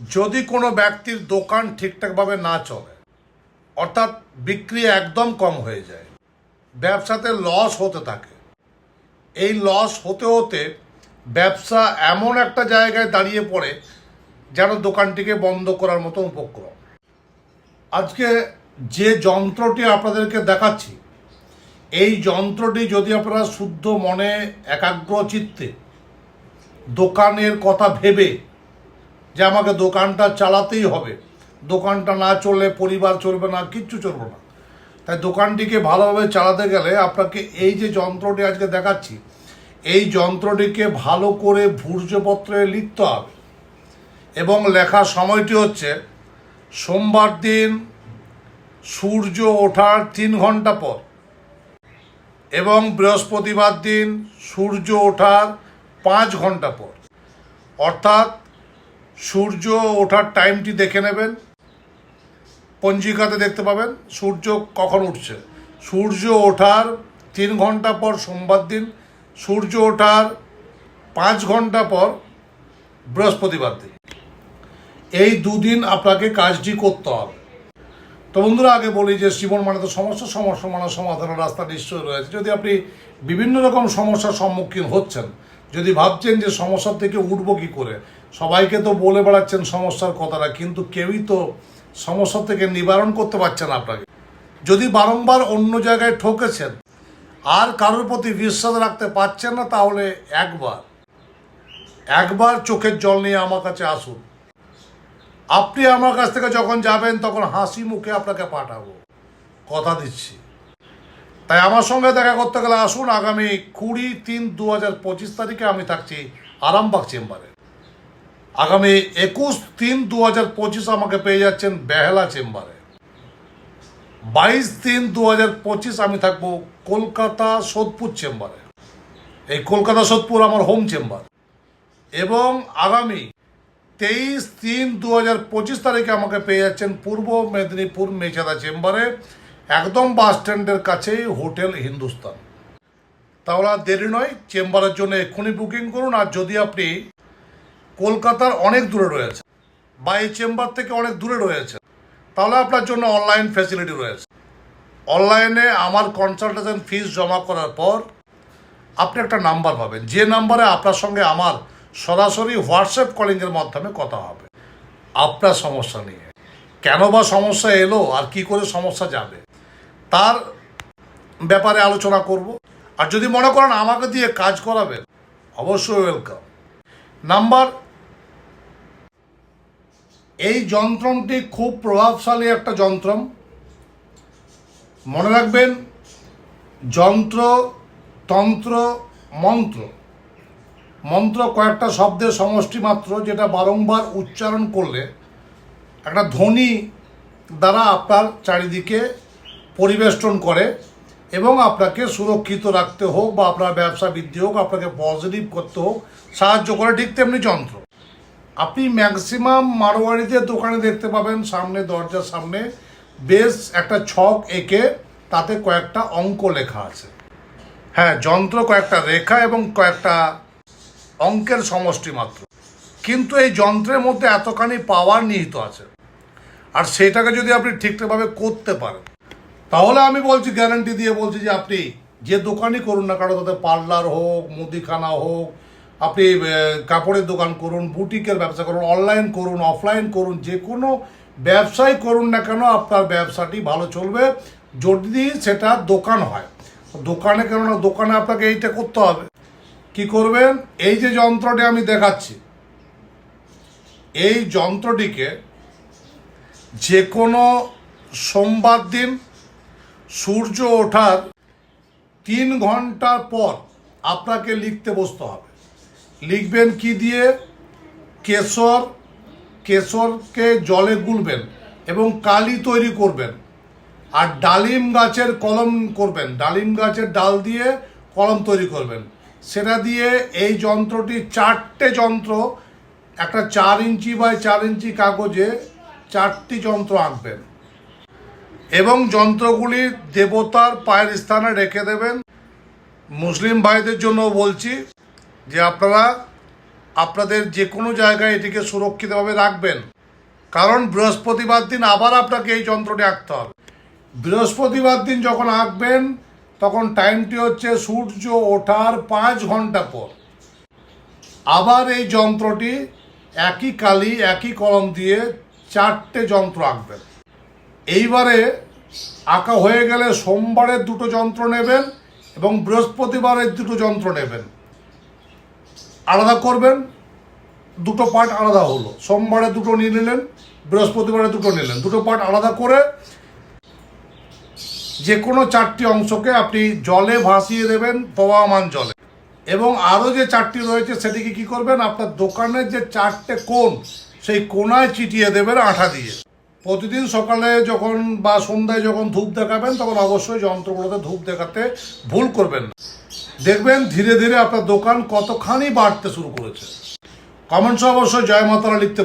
যদি কোনো ব্যক্তির দোকান ঠিকঠাকভাবে না চলে, অর্থাৎ বিক্রি একদম কম হয়ে যায়, ব্যবসাতে লস হতে থাকে, এই লস হতে হতে ব্যবসা এমন একটা জায়গায় দাঁড়িয়ে পড়ে যেন দোকানটিকে বন্ধ করার মতো উপক্রম। আজকে যে যন্ত্রটি আপনাদেরকে দেখাচ্ছি, এই যন্ত্রটি যদি আপনারা শুদ্ধ মনে, একাগ্র চিত্তে দোকানের কথা ভেবে যে আমাকে দোকানটা চালাতেই হবে। দোকানটা না চললে পরিবার চলবে না, কিচ্ছু চলবে না। তাই দোকানটিকে ভালোভাবে চালাতে গেলে আপনাকে এই যে যন্ত্রটি আজকে দেখাচ্ছি, এই যন্ত্রটিকে ভালো করে ভূর্জপত্রে লিখতে হবে। এবং লেখার সময়টি হচ্ছে সোমবার দিন সূর্য ওঠার তিন ঘণ্টা পর এবং বৃহস্পতিবার দিন সূর্য ওঠার পাঁচ ঘণ্টা পর। অর্থাৎ সূর্য ওঠার টাইমটি দেখে নেবেন। পঞ্জিকাতে দেখতে পাবেন, সূর্য কখন উঠছে। সূর্য ওঠার তিন ঘণ্টা পর সোমবার দিন, সূর্য ওঠার পাঁচ ঘণ্টা পর বৃহস্পতিবার দিন। এই দুদিন আপনাকে কাজটি করতে হবে। তো বন্ধুরা, আগে বলি যে জীবন মানে তো সমস্যা সমস্যা মানে সমাধানের রাস্তা নিশ্চয়ই রয়েছে। যদি আপনি বিভিন্ন রকম সমস্যার সম্মুখীন হচ্ছেন, যদি ভাবছেন যে সমস্যার থেকে উঠবো কী করে সবাইকে তো বলে বেড়াচ্ছেন সমস্যার কথাটা, কিন্তু কেউই তো সমস্যা থেকে নিবারণ করতে পারছেন আপনাকে। যদি বারংবার অন্য জায়গায় ঠকেছেন, আর কারোর প্রতি বিশ্বাস রাখতে পারছেন না, তাহলে একবার একবার চোখের জল নিয়ে আমার কাছে আসুন। আপনি আমার কাছ থেকে যখন যাবেন, তখন হাসি মুখে আপনাকে পাঠাবো। কথা দিচ্ছি। তাই আমার সঙ্গে দেখা করতে গেলে আসুন, আগামী কুড়ি তিন দু হাজার পঁচিশ তারিখে আমি থাকছি আরামবাগ চেম্বারে। আগামী একুশ তিন দু হাজার পঁচিশ আমাকে পেয়ে যাচ্ছেন বেহালা চেম্বারে। বাইশ তিন দু হাজার পঁচিশ আমি থাকব কলকাতা সোদপুর চেম্বারে। এই কলকাতা সোদপুর আমার হোম চেম্বার। এবং আগামী তেইশ তিন দু হাজার পঁচিশ তারিখে আমাকে পেয়ে যাচ্ছেন পূর্ব মেদিনীপুর মেচাদা চেম্বারে, একদম বাস স্ট্যান্ডের কাছেই হোটেল হিন্দুস্তান। তাহলে দেরি নয়, চেম্বারের জন্য এক্ষুনি বুকিং করুন, আর যদি আপনি কলকাতার অনেক দূরে রয়েছে। বা এই চেম্বার থেকে অনেক দূরে রয়েছে। তাহলে আপনার জন্য অনলাইন ফ্যাসিলিটি রয়েছে। অনলাইনে আমার কনসালটেশন ফিস জমা করার পর আপনি একটা নাম্বার পাবেন। যে নাম্বারে আপনার সঙ্গে আমার সরাসরি হোয়াটসঅ্যাপ কলিংয়ের মাধ্যমে কথা হবে। আপনার সমস্যা নিয়ে। কেন বা সমস্যা এলো আর কি করে সমস্যা যাবে? তার ব্যাপারে আলোচনা করব। আর যদি মনে করেন আমাকে দিয়ে কাজ করাবেন, অবশ্যই ওয়েলকাম নাম্বার এই যন্ত্রটি খুব প্রভাবশালী একটা যন্ত্র মনে রাখবেন, যন্ত্র, তন্ত্র, মন্ত্র। মন্ত্র কয়েকটা শব্দের সমষ্টি মাত্র, যেটা বারংবার উচ্চারণ করলে একটা ধ্বনি দ্বারা আপনার চারিদিকে পরিবেষ্টন করে এবং আপনাকে সুরক্ষিত রাখতে হোক বা আপনার ব্যবসা বৃদ্ধি হোক, আপনাকে পজিটিভ করতে হোক, সাহায্য করে ঠিক তেমনি যন্ত্র। আপনি ম্যাক্সিমাম মারোয়ারিদের দোকানে দেখতে পাবেন সামনে, দরজার সামনে, বেশ একটা ছক এঁকে তাতে কয়েকটা অঙ্ক লেখা আছে। হ্যাঁ যন্ত্র কয়েকটা, রেখা এবং কয়েকটা অঙ্কের সমষ্টি মাত্র। কিন্তু এই যন্ত্রের মধ্যে এতখানি পাওয়ার নিহিত আছে। আর সেটাকে যদি আপনি ঠিকঠাকভাবে করতে পারেন, তাহলে আমি বলছি গ্যারান্টি দিয়ে বলছি যে আপনি যে দোকানই করুন না কারও তাতে পার্লার হোক, মুদিখানা হোক আপনি কাপড়ের দোকান করুন, বুটিকের ব্যবসা করুন অনলাইন করুন অফলাইন করুন, যে কোনো ব্যবসাই করুন না কেন আপনার ব্যবসাটি ভালো চলবে। যদি সেটা দোকান হয়, দোকানে কেননা দোকানে আপনাকে এইটা করতে হবে। কি করবেন? এই যে যন্ত্রটি আমি দেখাচ্ছি, এই যন্ত্রটিকে যে কোনো সোমবার দিন সূর্য ওঠার তিন ঘণ্টার পর আপনাকে লিখতে বসতে হবে। লিখবেন কি দিয়ে? কেশর, কেশরকে জলে গুলবেন এবং কালি তৈরি করবেন আর ডালিম গাছের কলম করবেন। ডালিম গাছের ডাল দিয়ে কলম তৈরি করবেন। সেটা দিয়ে এই যন্ত্রটি চারটে যন্ত্র, একটা চার ইঞ্চি বাই চার ইঞ্চি কাগজে চারটি যন্ত্র আঁকবেন এবং যন্ত্রগুলি দেবতার পায়ের স্থানে রেখে দেবেন। মুসলিম ভাইদের জন্য বলছি যে আপনারা আপনাদের যে কোনো জায়গায় এটিকে সুরক্ষিতভাবে রাখবেন। কারণ বৃহস্পতিবার দিন আবার আপনাকে এই যন্ত্রটি আঁকতে হবে। বৃহস্পতিবার দিন যখন আঁকবেন, তখন টাইমটি হচ্ছে সূর্য ওঠার পাঁচ ঘণ্টা পর। আবার এই যন্ত্রটি একই কালি, একই কলম দিয়ে চারটে যন্ত্র আঁকবেন। এইবারে আঁকা হয়ে গেলে সোমবারের দুটো যন্ত্র নেবেন এবং বৃহস্পতিবারের দুটো যন্ত্র নেবেন। আলাদা করবেন, দুটো পার্ট আলাদা হলো। সোমবারে দুটো নিয়ে নিলেন, বৃহস্পতিবারে দুটো নিলেন। দুটো পার্ট আলাদা করে যে কোনো চারটি অংশকে আপনি জলে ভাসিয়ে দেবেন, প্রবাহমান জলে। এবং আরও যে চারটি রয়েছে, সেটিকে কি করবেন? আপনার দোকানের যে চারটে কোণ, সেই কোনায় চিটিয়ে দেবেন আঠা দিয়ে। প্রতিদিন সকালে যখন বা সন্ধ্যায় যখন ধূপ দেখাবেন, তখন অবশ্যই যন্ত্রগুলোতে ধূপ দেখাতে ভুল করবেন না। দেখবেন ধীরে ধীরে আপনার দোকান কতখানি বাড়তে শুরু করেছে। কমেন্টস অবশ্যই জয় মাতারা লিখতে